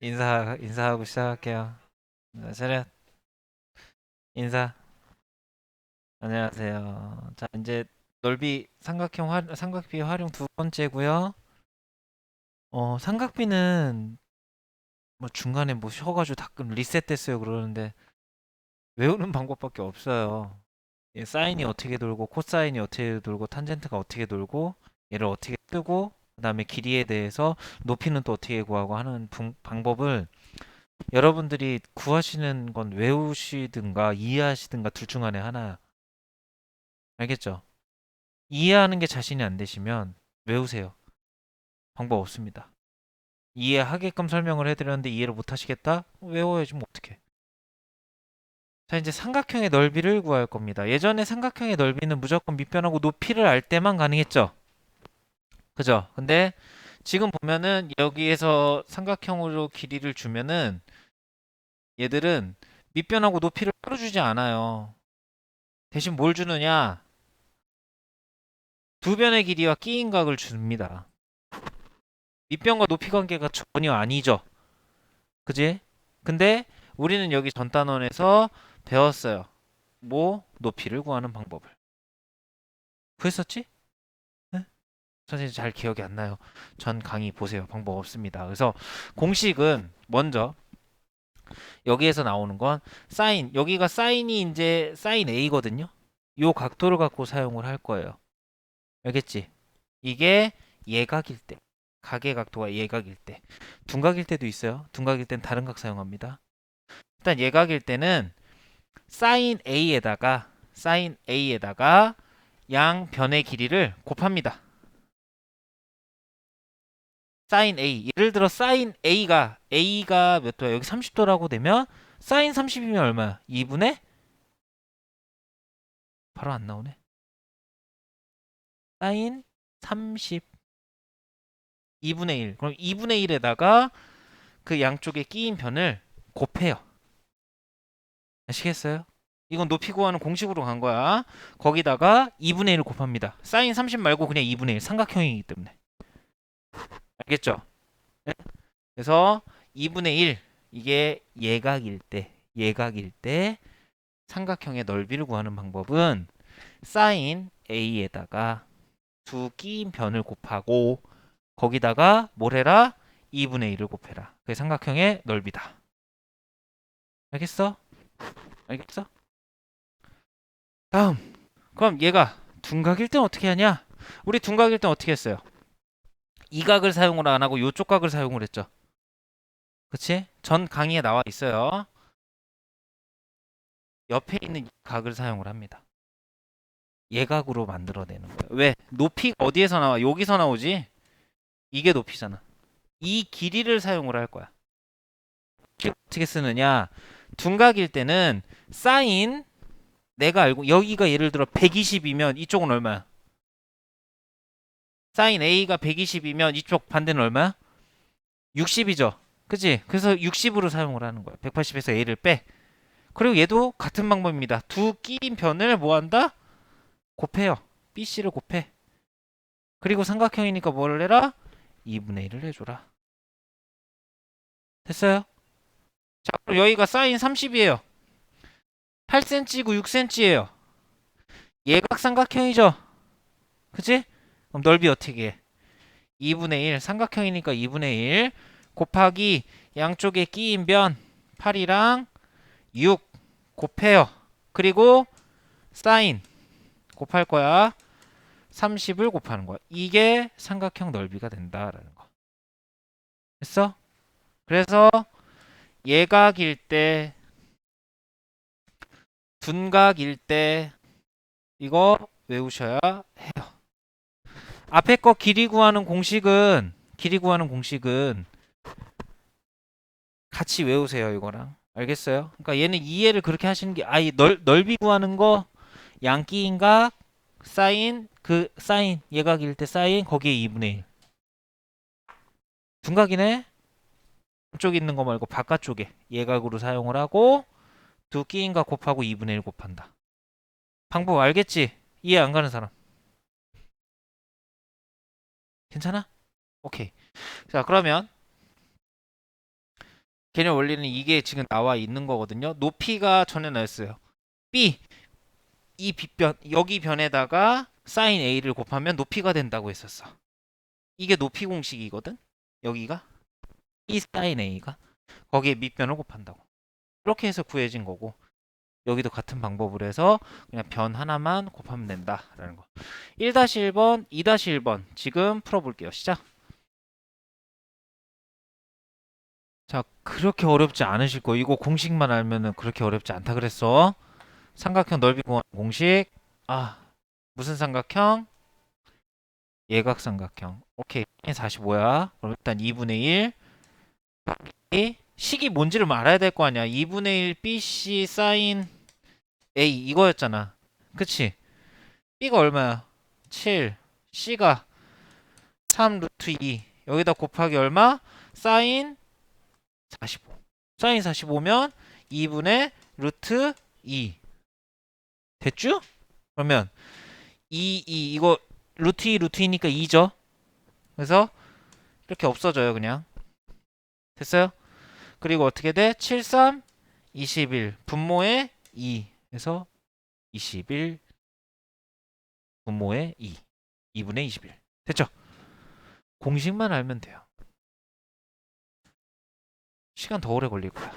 인사 인사하고 시작할게요. 자, 차렷 인사. 안녕하세요. 자 이제 넓이 삼각형 화, 삼각비 활용 두 번째고요. 어 삼각비는 뭐 중간에 뭐 쉬어가지고 가끔 리셋됐어요 그러는데 외우는 방법밖에 없어요. 예, 사인이 어떻게 돌고 코사인이 어떻게 돌고 탄젠트가 어떻게 돌고 얘를 어떻게 뜨고 그 다음에 길이에 대해서 높이는 또 어떻게 구하고 하는 분- 방법을 여러분들이 구하시는 건 외우시든가 이해하시든가 둘 중 안에 하나 알겠죠? 이해하는 게 자신이 안 되시면 외우세요. 방법 없습니다. 이해하게끔 설명을 해드렸는데 이해를 못 하시겠다? 외워야지 뭐 어떡해. 자 이제 삼각형의 넓이를 구할 겁니다. 예전에 삼각형의 넓이는 무조건 밑변하고 높이를 알 때만 가능했죠. 그죠? 근데 지금 보면은 여기에서 삼각형으로 길이를 주면은 얘들은 밑변하고 높이를 따로 주지 않아요. 대신 뭘 주느냐? 두 변의 길이와 끼인 각을 줍니다. 밑변과 높이 관계가 전혀 아니죠. 그지? 근데 우리는 여기 전 단원에서 배웠어요. 뭐 높이를 구하는 방법을. 구했었지? 네? 선생님 잘 기억이 안 나요. 전 강의 보세요. 방법 없습니다. 그래서 공식은 먼저 여기에서 나오는 건 사인 여기가 사인이 이제 사인 A거든요. 요 각도를 갖고 사용을 할 거예요. 알겠지? 이게 예각일 때 각의 각도가 예각일 때 둔각일 때도 있어요. 둔각일 땐 다른 각 사용합니다. 일단 예각일 때는 사인 A에다가 사인 A에다가 양 변의 길이를 곱합니다. 사인 A. 예를 들어 사인 A가 A가 몇 도야? 여기 30도라고 되면 사인 30이면 얼마야? 2분의 바로 안 나오네. 사인 30 2분의 1. 그럼 2분의 1에다가 그 양쪽에 끼인 변을 곱해요. 아시겠어요? 이건 높이 구하는 공식으로 간 거야. 거기다가 2분의 1을 곱합니다. 사인 30 말고 그냥 2분의 1 삼각형이기 때문에. 알겠죠? 네? 그래서 2분의 1 이게 예각일 때 예각일 때 삼각형의 넓이를 구하는 방법은 사인 a에다가 두 끼인 변을 곱하고 거기다가 뭘 해라? 2분의 1을 곱해라. 그게 삼각형의 넓이다. 알겠어? 알겠어? 다음. 그럼 얘가 둔각일 땐 어떻게 하냐? 우리 둔각일 땐 어떻게 했어요? 이 각을 사용을 안 하고 요쪽 각을 사용을 했죠. 그치? 전 강의에 나와 있어요. 옆에 있는 이 각을 사용을 합니다. 예각으로 만들어내는 거예요. 왜? 높이 어디에서 나와? 여기서 나오지? 이게 높이잖아. 이 길이를 사용을 할 거야. 어떻게 쓰느냐? 둔각일 때는 사인 내가 알고 여기가 예를 들어 120이면 이쪽은 얼마야? 사인 A가 120이면 이쪽 반대는 얼마야? 60이죠. 그치? 그래서 60으로 사용을 하는 거야. 180에서 A를 빼. 그리고 얘도 같은 방법입니다. 두 끼인 변을 뭐 한다? 곱해요. BC를 곱해. 그리고 삼각형이니까 뭐를 해라? 2분의 1을 해줘라. 됐어요? 자, 그럼 여기가 사인 30이에요. 8cm고 6cm예요. 예각 삼각형이죠. 그치? 그럼 넓이 어떻게 해? 2분의 1 삼각형이니까 2분의 1 곱하기 양쪽에 끼인 변 8이랑 6 곱해요. 그리고 사인 곱할 거야. 30을 곱하는 거야. 이게 삼각형 넓이가 된다라는 거. 됐어? 그래서 예각일 때 둔각일 때 이거 외우셔야 해요. 앞에 거 길이 구하는 공식은 길이 구하는 공식은 같이 외우세요 이거랑. 알겠어요? 그러니까 얘는 이해를 그렇게 하시는 게 아이 넓 넓이 구하는 거 양끼인각 사인 그 사인 예각일 때 사인 거기에 2분의 1 둔각이네? 쪽에 있는 거 말고 바깥쪽에 예각으로 사용을 하고 두 끼인각 곱하고 2분의 1 곱한다. 방법 알겠지? 이해 안 가는 사람 괜찮아? 오케이. 자, 그러면 개념 원리는 이게 지금 나와 있는 거거든요. 높이가 전에 나왔어요. B 이 빗변 여기 변에다가 사인 A를 곱하면 높이가 된다고 했었어. 이게 높이 공식이거든. 여기가 이 사인 A가 거기에 밑변을 곱한다고. 이렇게 해서 구해진 거고 여기도 같은 방법으로 해서 그냥 변 하나만 곱하면 된다라는 거. 1-1번, 2-1번 지금 풀어볼게요. 시작. 자, 그렇게 어렵지 않으실 거. 이거 공식만 알면은 그렇게 어렵지 않다 그랬어. 삼각형 넓이 공식. 아, 무슨 삼각형? 예각 삼각형. 오케이. 45야. 그럼 일단 2분의 1. 이 식이 뭔지를 뭐 알아야 될 거 아니야. 2분의 1 BC 사인 A 이거였잖아. 그치? B가 얼마야? 7. C가 3 루트 2. 여기다 곱하기 얼마? 사인 45. 사인 45면 2분의 루트 2. 됐죠? 그러면 2, 2 이거 루트 2 루트 2니까 2죠. 그래서 이렇게 없어져요, 그냥. 됐어요? 그리고 어떻게 돼? 7, 3, 21. 분모에 2. 그래서 21 분모에 2. 2분의 21. 됐죠? 공식만 알면 돼요. 시간 더 오래 걸릴 거야.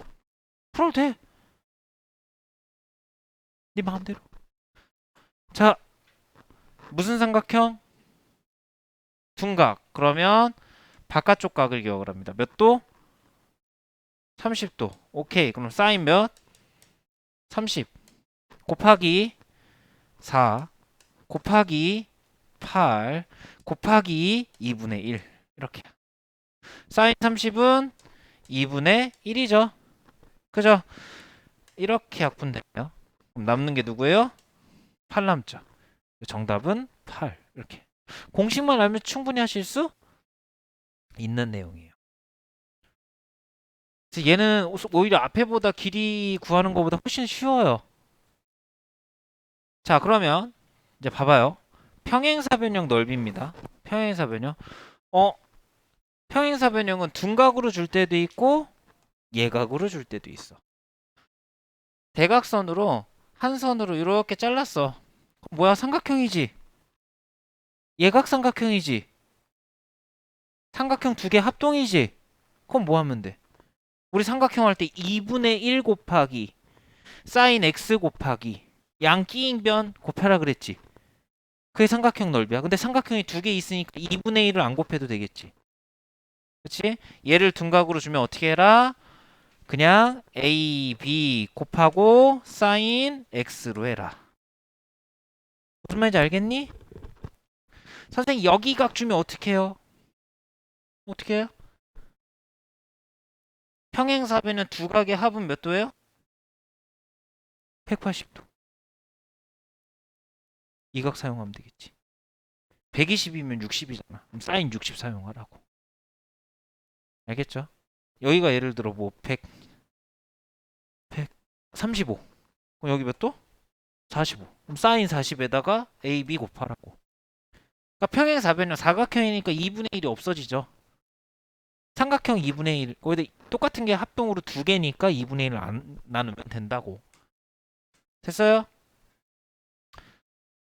풀어도 돼. 네 마음대로. 자, 무슨 삼각형? 둔각. 그러면 바깥쪽 각을 기억을 합니다. 몇 도? 30도. 오케이. 그럼 사인 몇? 30. 곱하기 4. 곱하기 8. 곱하기 2분의 1. 이렇게. 사인 30은 2분의 1이죠. 그죠? 이렇게 약분되네요. 그럼 남는 게 누구예요? 8 남죠. 정답은 8. 이렇게. 공식만 알면 충분히 하실 수 있는 내용이에요. 얘는 오- 오히려 앞에보다 길이 구하는 것보다 훨씬 쉬워요. 자, 그러면 이제 봐봐요. 평행사 변형 넓이입니다. 평행사 변형. 어, 평행사 변형은 둔각으로 줄 때도 있고 예각으로 줄 때도 있어. 대각선으로 한 선으로 이렇게 잘랐어. 뭐야 삼각형이지? 예각 삼각형이지? 삼각형 두 개 합동이지? 그럼 뭐 하면 돼? 우리 삼각형 할 때 2분의 1 곱하기 사인 x 곱하기 양 끼인 변 곱하라 그랬지. 그게 삼각형 넓이야. 근데 삼각형이 두 개 있으니까 2분의 1을 안 곱해도 되겠지. 그치? 얘를 둔각으로 주면 어떻게 해라? 그냥 a, b 곱하고 사인 x로 해라. 무슨 말인지 알겠니? 선생님 여기 각 주면 어떻게 해요? 어떻게 해요? 평행사변은 두 각의 합은 몇 도예요? 180도. 이각 사용하면 되겠지. 120이면 60이잖아. 그럼 사인 60 사용하라고. 알겠죠? 여기가 예를 들어 뭐 100, 135. 그럼 여기 몇 도? 45. 그럼 사인 40에다가 a, b 곱하라고. 그러니까 평행 사변은 사각형이니까 2분의 1이 없어지죠. 삼각형 2분의 1. 거기다 똑같은 게 합동으로 두 개니까 2분의 1을 안 나누면 된다고. 됐어요?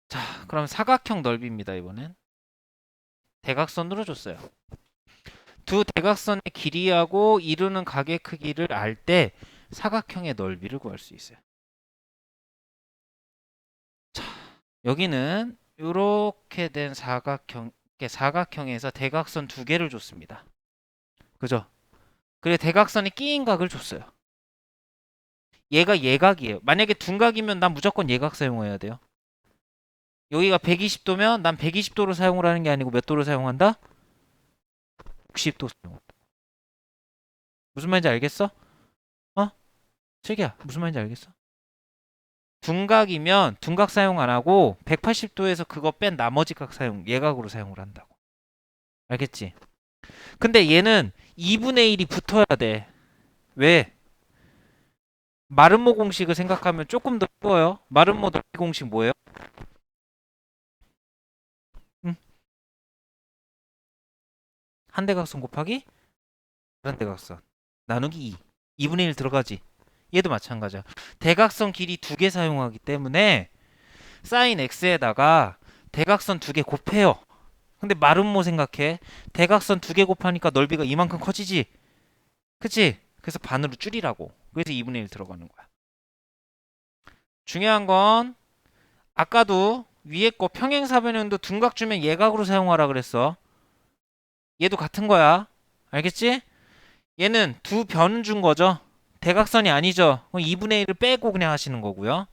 자, 그럼 사각형 넓이입니다, 이번엔. 대각선으로 줬어요. 두 대각선의 길이하고 이루는 각의 크기를 알 때 사각형의 넓이를 구할 수 있어요. 자, 여기는 이렇게 된 사각형, 사각형에서 대각선 두 개를 줬습니다. 그죠? 그래 대각선에 끼인 각을 줬어요. 얘가 예각이에요. 만약에 둔각이면 난 무조건 예각 사용해야 돼요. 여기가 120도면 난 120도로 사용을 하는 게 아니고 몇 도로 사용한다? 60도 사용한다. 무슨 말인지 알겠어? 어? 슬기야 무슨 말인지 알겠어? 둔각이면 둔각 사용 안 하고 180도에서 그거 뺀 나머지 각 사용 예각으로 사용을 한다고. 알겠지? 근데 얘는 2분의 1이 붙어야 돼. 왜? 마름모 공식을 생각하면 조금 더 쉬워요. 마름모 넓이 공식 뭐예요? 한 대각선 곱하기 다른 대각선 나누기 2. 2분의 1 들어가지. 얘도 마찬가지야. 대각선 길이 두 개 사용하기 때문에 사인 x에다가 대각선 두 개 곱해요. 근데 마름모 생각해. 대각선 두 개 곱하니까 넓이가 이만큼 커지지. 그치? 그래서 반으로 줄이라고. 그래서 2분의 1 들어가는 거야. 중요한 건 아까도 위에 거 평행사변형도 둔각 주면 예각으로 사용하라 그랬어. 얘도 같은 거야. 알겠지? 얘는 두 변 준 거죠. 대각선이 아니죠. 그럼 2분의 1을 빼고 그냥 하시는 거고요.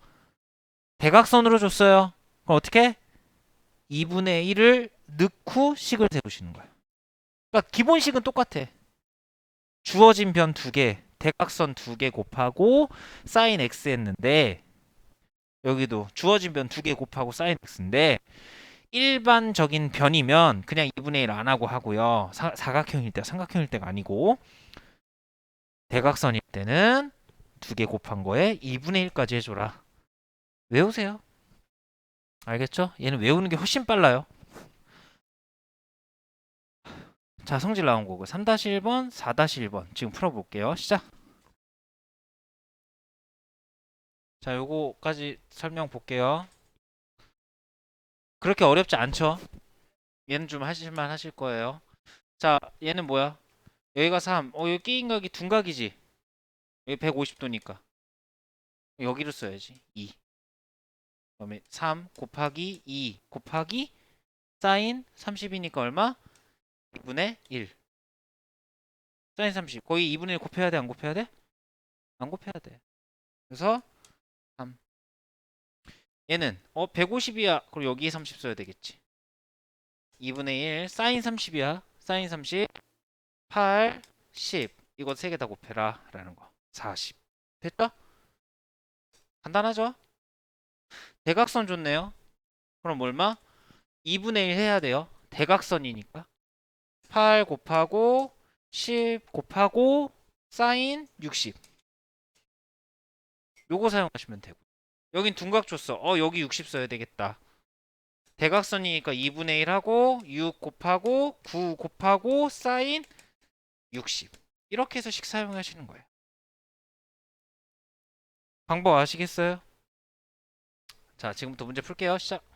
대각선으로 줬어요. 그럼 어떻게? 2분의 1을 넣고 식을 세우시는 거야. 그러니까 기본식은 똑같아. 주어진 변 두 개, 대각선 두 개 곱하고 사인 x 했는데 여기도 주어진 변 두 개 곱하고 사인 x인데 일반적인 변이면 그냥 2분의 1 안 하고 하고요. 사, 사각형일 때, 삼각형일 때가 아니고 대각선일 때는 두 개 곱한 거에 2분의 1까지 해줘라. 외우세요. 알겠죠? 얘는 외우는 게 훨씬 빨라요. 자, 성질 나온 거고 3-1번, 4-1번 지금 풀어볼게요. 시작. 자, 요거까지 설명 볼게요. 그렇게 어렵지 않죠? 얘는 좀 하실만 하실 거예요. 자, 얘는 뭐야? 여기가 3. 어, 여기 끼인 각이 둔각이지. 여기 150도니까. 여기로 써야지. 2. 그다음에 3 곱하기 2 곱하기 사인 30이니까 얼마? 2분의 1. 사인 30. 거의 2분의 1 곱해야 돼? 안 곱해야 돼? 안 곱해야 돼. 그래서 3. 얘는 어 150이야. 그럼 여기에 30 써야 되겠지. 2분의 1 사인 30이야. 사인 30 8 10 이거 세 개 다 곱해라 라는 거. 40. 됐죠? 간단하죠? 대각선 좋네요. 그럼 얼마? 2분의 1 해야 돼요. 대각선이니까. 8 곱하고 10 곱하고 사인 60. 요거 사용하시면 되고. 여긴 둔각 줬어. 어, 여기 60 써야 되겠다. 대각선이니까 2분의 1 하고 6 곱하고 9 곱하고 사인 60. 이렇게 해서 식 사용하시는 거예요. 방법 아시겠어요? 자, 지금부터 문제 풀게요. 시작.